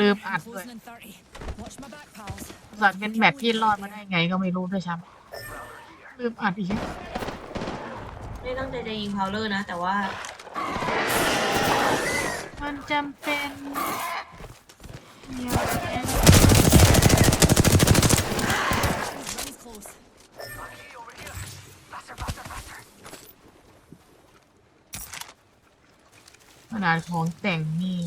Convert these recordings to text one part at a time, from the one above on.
ลืมอัดด้วย Closing in 30. Watch my back, pals. สัตว์เป็นแมปที่รอดมาได้ไงก็ไม่รู้ด้วยซ้ำลืมอัดอีกไม่ตั้งใจจะยิงพาวเลอร์นะ แต่ว่า มันจำเป็นอย่าแอบ Rings close. ขนาดของแต่งนี่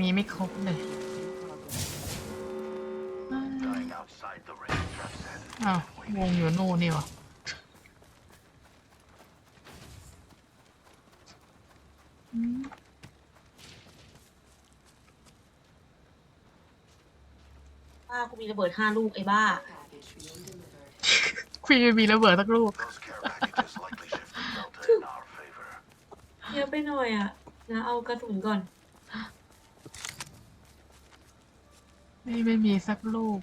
มีไม่ครบเลย Dying outside the ring, Trev said. อ้าววงอยู่นู่นนี่วะอืมบ้ากูมีระเบิดห้าลูกไอ้บ้า คุยมีระเบิดสักลูก Those care packages likely shifted Delta in our favor. เยอะไปหน่อยอะนะเอากระสุนก่อน ไม่ไม่มีสักลูก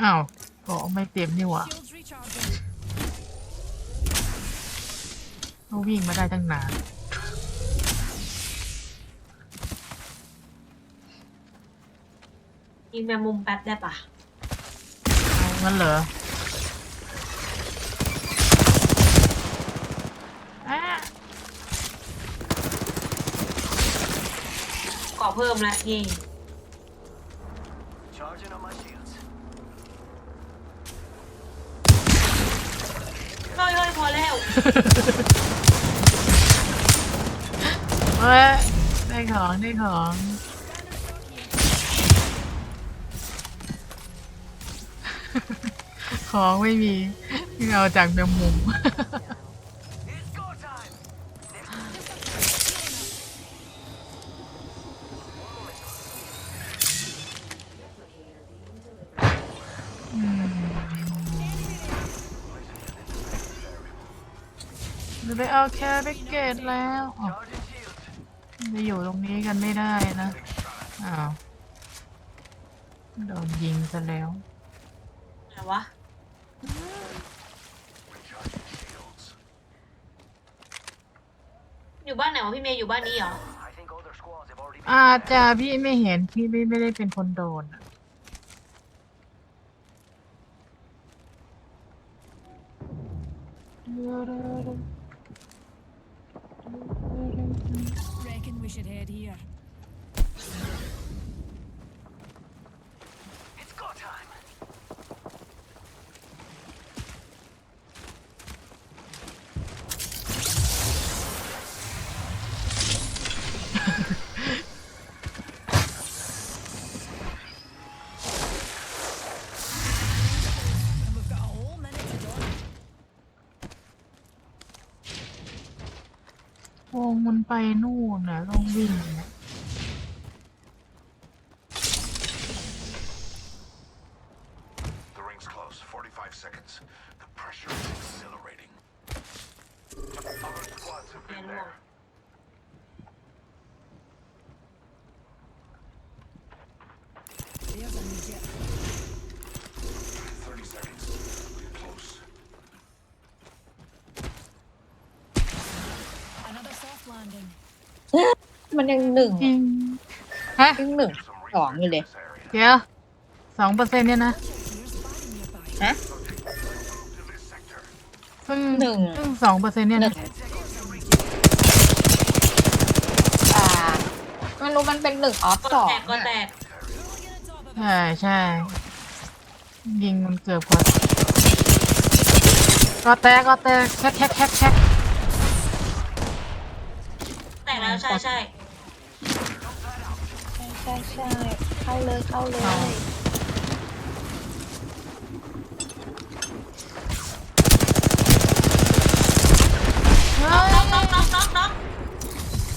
อ้าวก็ไม่เต็มนี่หว่า Shields recharging. ก็วิ่งมาได้ตั้งนานยิงแมงมุมแป๊บได้ปะเอางั้นเหรออะ ก่อ เพิ่มล้วนี่ Charging on my shields. เฮ้ยเฮ้ยพอแล้วเฮ้ยได้ของได้ของของไม่มีเอาจากแมงมุม ไปเอาแคร์แบ็กเกตแล้วอ๋อ Charging shields. จะอยู่ตรงนี้กันไม่ได้นะ อ้าว โดนยิงซะแล้วไหนวะ Recharging shields. อยู่บ้านไหนวะพี่เมย์อยู่บ้านนี้เหรอ I think other squads have already been อาจจะพี่ไม่เห็นพี่ไม่ไม่ได้เป็นคนโดนอะ should head here. วงมันไปนู่นนะต้องวิ่งนะ มันยังหนึ่งจริงฮะยังหนึ่ง Some สองอยู่เลย this area. เดี๋ยวสองเปอร์เซ็นต์เนี่ยนะ Here's the body nearby. ฮะ To this sector. เพิ่งหนึ่งเพิ่งสองเปอร์เซ็นต์เนี่ยหนึ่นะงอ่าไม่รู้มันเป็นหนึ่งออฟก็สองแตกก็แตก Hooligan on top of it. ใช่ใช่ยิงมันเกือบกว่าก็แตกก็แตกแคกแคกแคกแคกแตกแล้วใช่ใช่ใช่ใช่ใช่เข้าเลยเข้าเลยเฮ้น็อกน็อกน็อกน็อกน็อกย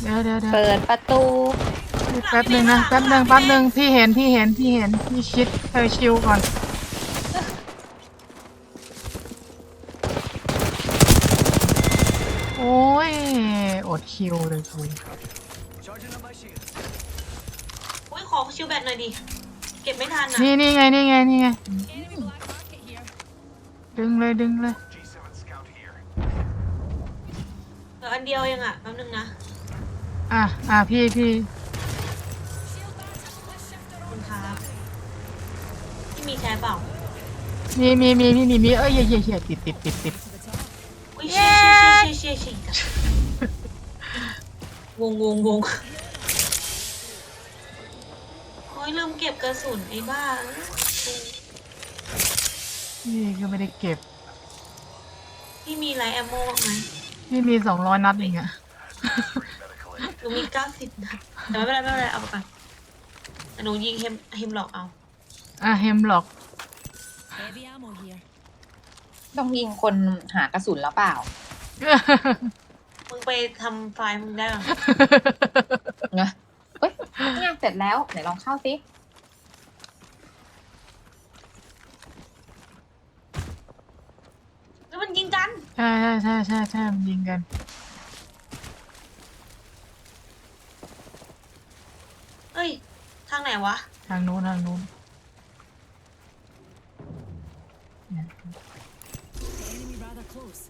เดี๋ยวเดี๋ยวเดี๋ยวเปิดประตู แป๊บหนึ่งนะแป๊บหนึ่งแป๊บหนึ่งพี่เห็นพี่เห็นพี่เห็นพี่ชิดเธอชิวก่อนโอ้ยอดคิวเลยคุย Charging on my shields. อุ้ย ขอชิวแบตหน่อยดิ เก็บไม่ทันอะ นี่นี่ไงนี่ไงนี่ไง Enemy black market here. ดึงเลยดึงเลย G7 scout here. เหลืออันเดียวเองอะแป๊บนึงนะอะอะพี่พี่ขอบคุณครับที่มีแชร์เปล่า มีมีมีมีมีมีเอ้ยเหี้ยเหี้ยเหี้ยติดติดติดติดอุ้ยเชี่ยเชี่ยเชี่ยเชี่ยเชี่ยเชี่ย วงวงวง ลืมเก็บกระสุนไอ้บ้าเอ้ยพี่ก็ไม่ได้เก็บ พี่มีไรแอมโมบ้างไหมพี่มีสองร้อยนัดเองอะ Free medical aid. หนูมีเก้าสิบนะแต่ไม่เป็นไรไม่เป็นไรเอาไปก่อนแต่หนูยิงเฮมเฮมหลอกเอา อะเฮมล็อก Heavy ammo here. ต้องยิงคนหากระสุนแล้วเปล่า มึงไปทำไฟล์มึงได้หรอเนอะเฮ้ย เนี่ยเสร็จแล้วไหนลองเข้าสิแล้วมันยิงกัน ใช่ใช่ใช่ใช่ใช่มันยิงกัน เอ้ย ทางไหนวะ ทางนู้นทางนู้น The enemy rather close.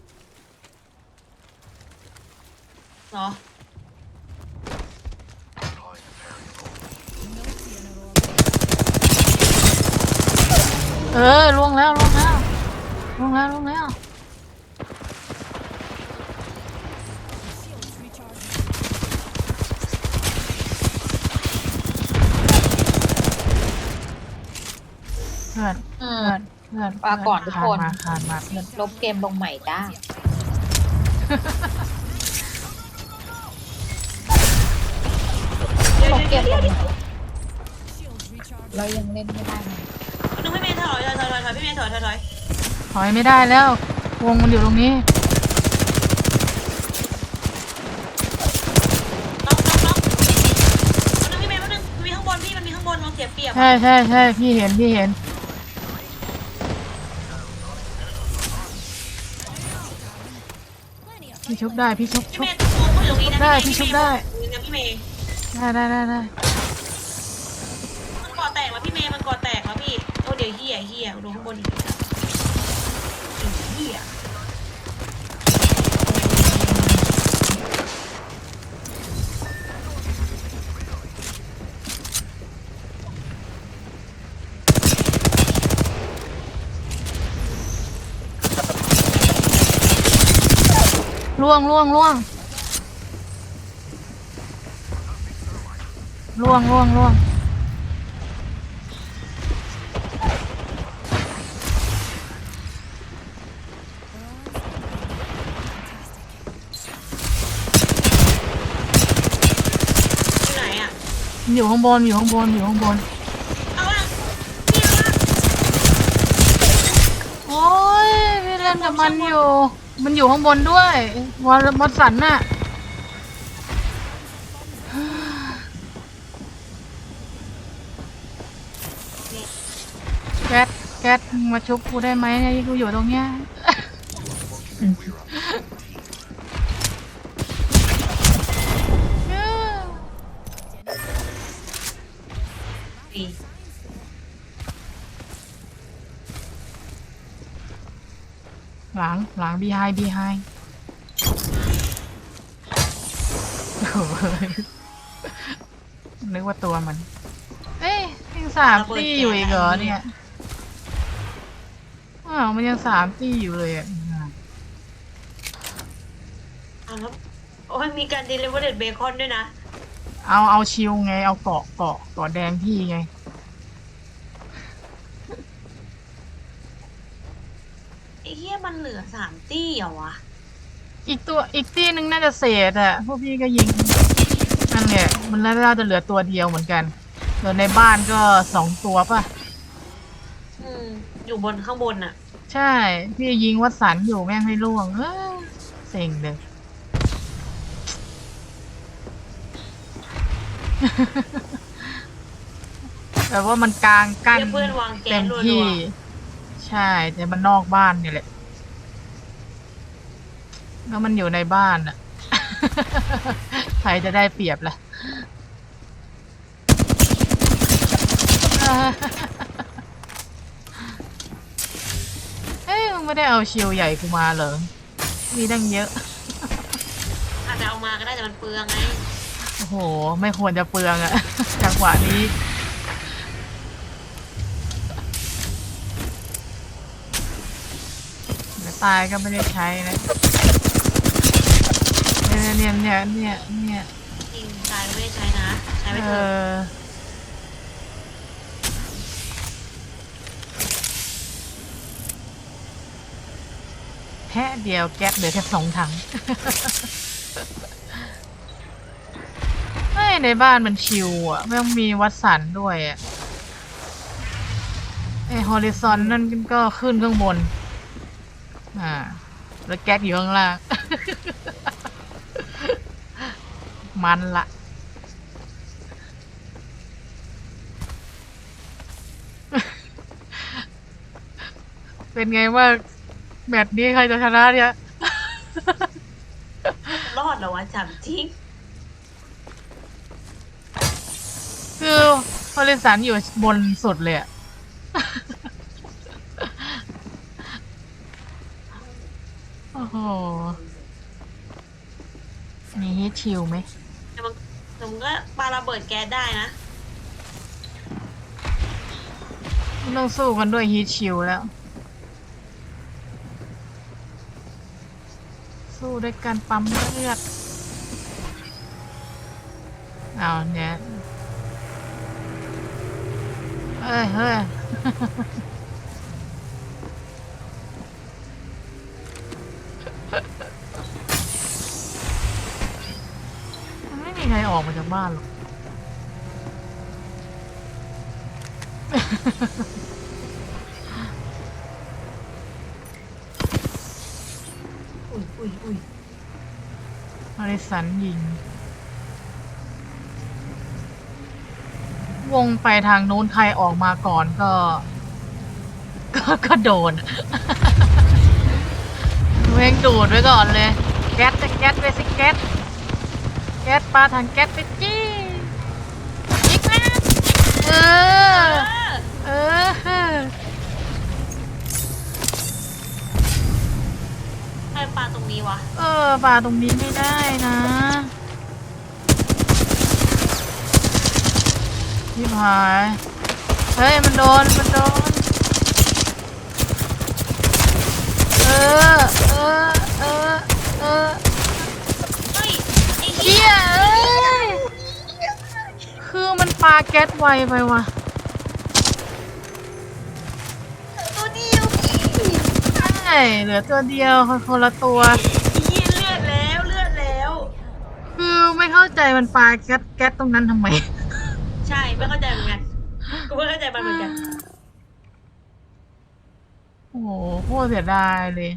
เหรอ เออล่วงแล้วล่วงแล้วล่วงแล้วล่วงแล้ว Shields recharging. เพื่อนอืเพื่มอนเพื่อนมาก่อนทุกคน มาคานมาเพื่อนลบเกมลงใหม่จ้าเดี๋ยวลบเดี๋ยวเกเดี๋ยวมลเดี๋ยวงใหม่ Shields recharging. เรายังเล่นไม่ได้นะนึงพี่เมย์ถ อยถอยถอยถอยถอยพี่เมย์ถอยถอยถอยถอยไม่ได้แล้ว วงมันอยู่ตรงนี้น็อกน็อกน็อกนึงพี่เมย์แป๊บนึงมันมีข้างบนพี่มันมีข้างบนเราเสียเปรียบใช่ใช่ใช่พี่เห็นพี่เห็น Plenty of พี่ชุบได้พี่ชุบพี่ชุเมบ ย์ตรงอยู่ตรงนี้นะได้พี่ชุบได้พี่นะพี่เมย์ได้ได้ได้ได้ เฮียเฮียดูข้างบนอีกเฮียล่วงล่วงล่วงล่วงล่วงล่วง อยู่ไหนอะ มันอยู่ข้างบนอยู่ข้างบนอยู่ข้างบน เอาละพี่เอาละโอ้ยพี่เล่นกับมันอยู่ มันอยู่ข้างบนด้วยวอลมอสันน่ะ แก๊สแก๊สมึงมาชุบกูได้ไหมเนี่ยกูอยู่ตรงเนี้ย หลังหลังบีไฮบีไฮโอ้ยนึกว่าตัวมัน เอ้ยยังสามตีอยู่อีกเหรอเนี่ยอ้าวมันยังสามตีอยู่เลยอะเอาแล้วโอ้ยมีการ delivered bacon ด้วยนะ เอาเอาชิวไง เอาเกาะเกาะเกาะแดงพี่ไง ไอ้เหี้ยมันเหลือสามตี้เหรอวะอีกตัวอีกตีหนึ่งน่าจะเศษอะพวกพี่ก็ยิงนั่นแหละมันน่าจะเหลือตัวเดียวเหมือนกันเหลือในบ้านก็สองตัวป่ะ อืมอยู่บนข้างบนอะใช่ พี่ยิงวัดสันอยู่แม่งไม่ล่วง เอ้ยเซ็งเลยแต่ว่ามันกลางกั้นเดี๋ยวเพื่อนวางแก๊สเต็มรัวๆที่ ใช่แต่มันนอกบ้านเนี่ยแหละ แล้วมันอยู่ในบ้านอะใครจะได้เปรียบล่ะเอ้ยมึงงไม่ได้เอาชิลใหญ่กูมาเหรอ มีตั้งเยอะ อาจจะเอามาก็ได้แต่มันเปลืองไง โอ้โห ไม่ควรจะเปลืองอะจังหวะนี้ เดี๋ยว ตายก็ไม่ได้ใช้นะเนี่ยเนี่ยเนี่ยเนี่ยเนี่ยจริงชายไม่ได้ใช้นะ ใช้ไปเอเถอะอแค่เดียวแก๊สเหลือแค่สองถัง เฮ้ยในบ้านมันชิวอะไม่ต้องมีวัดสันด้วยอะไอฮอริซอนนั่นก็ขึ้นข้างบน อ่า แล้วแก๊สอยู่ข้างล่าง มันละเป็นไงว่างแมตช์นี้ใครจะชนะเนี่ย รอดเหรอวะจับจริง คือฮอลิสันอยู่บนสุดเลยอะ โอ้โห มีฮิตชิลไหมแต่มันแต่มันก็ปาระเบิดแก๊สได้นะไม่ต้องสู้กันด้วยฮีทชิลแล้ว สู้ด้วยการปั๊มเลือดเอาเนี่ยเฮ้ยเฮ้ย บ้านหรอก อุ้ยอุ้ยอุ้ยอริสันยิง วงไปทางนู้นใครออกมาก่อนก็ ก็ก็โดนเวงดูดไว้ก่อนเลย แก๊สจะแก๊สไปสิแก๊ส แก๊สปลาทางแก๊สไปจี้ยิงแม่เออเออ เออใครปลาตรงนี้วะ เออปลาตรงนี้ไม่ได้นะพี่พาย เฮ้ย มันโดน มันโดน เออ เออ เออ เออ ไอ้เฮียเอ้ยคือมันปาแก๊สไวไปว่ะ ตัวเดียวใช่เหลือตัวเดียวคนคนละตัวยี่เลือดแล้วเลือดแล้ว คือไม่เข้าใจมันปาแก๊สแก๊สตรงนั้นทำไม ใช่ไม่เข้าใจเหมือนกันกูไม่เข้าใจมันเหมือนกัน โอ้โหโคตรเสียดายเลย